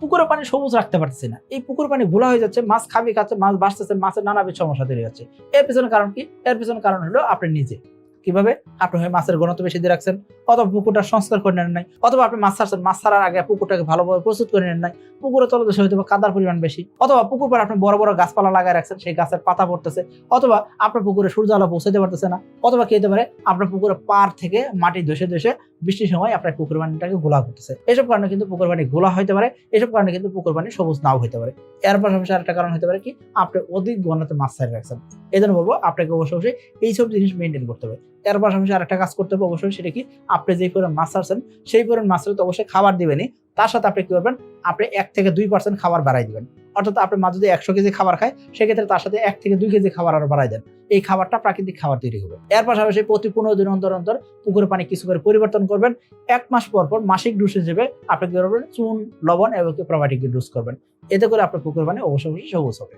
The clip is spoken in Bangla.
পুকুরের পানি সবুজ রাখতে পারতেছি না। এই পুকুর পানি ঘোলা হয়ে যাচ্ছে, মাছ খাবি খাচ্ছে, মাছ বাঁচতেছে, মাছের নানাবিধ সমস্যা তৈরি হচ্ছে। এর পিছনে কারণ কি? এর পিছনে কারণ হলো আপনি নিজে। কীভাবে? আপনি হয় মাছের ঘনত্ব বেশি দিয়ে রাখছেন, অথবা পুকুরটা সংস্কার করে নেন নাই, অথবা আপনি মাছ ছাড়ছেন, মাছ ছাড়ার আগে পুকুরটাকে ভালোভাবে প্রস্তুত করে নেন নাই, পুকুরের তলদেশে হয়তো কাদার পরিমাণ বেশি, অথবা পুকুর পর আপনি বড় বড় গাছপালা লাগায় রাখছেন, সেই গাছের পাতা পড়তেছে, অথবা আপনার পুকুরে সূর্য আলো পৌঁছাতে পারতেছে না, অথবা কি হতে পারে, আপনার পুকুরের পার থেকে মাটি ধসে ধসে বৃষ্টির সময় আপনার পুকুর পানিটাকে গোলা করতেছে। এসব কারণে কিন্তু পুকুর পানি গোলা হতে পারে, এসব কারণে কিন্তু পুকুর পানি সবুজ নাও হতে পারে। এর পাশাপাশি আরেকটা কারণ হতে পারে কি, আপনি অধিক ঘনত্বে মাছ ছাড়িয়ে রাখছেন। এই জন্য বলব, আপনাকে অবশ্যই অবশ্যই এইসব জিনিস মেনটেন করতে হবে। এর পাশাপাশি আরেকটা কাজ করতে হবে অবশ্যই, সেটা কি, আপনি যেই পরিমাণ মাছ ছাড়ছেন সেই পরিমাণ মাছের তো অবশ্যই খাবার দিবেনই। তার সাথে আপনি কি করবেন, আপনি এক থেকে দুই পার্সেন্ট খাবার বাড়াই দিবেন। অর্থাৎ আপনি মা যদি একশো কেজি খাবার খায়, সেক্ষেত্রে তার সাথে এক থেকে দুই কেজি খাবার আরও বাড়াই দেন। এই খাবারটা প্রাকৃতিক খাবার তৈরি হবে। এর পাশাপাশি প্রতি পনেরো দিন অন্তর অন্তর পুকুরের পানি কিছু করে পরিবর্তন করবেন। এক মাস পর পর মাসিক ডোজ হিসেবে আপনি কি করবেন? চুন, লবণ এবং প্রোবায়োটিক ডোজ করবেন। এতে করে আপনার পুকুর পানি অবশ্যই অবশ্যই সবুজ হবে।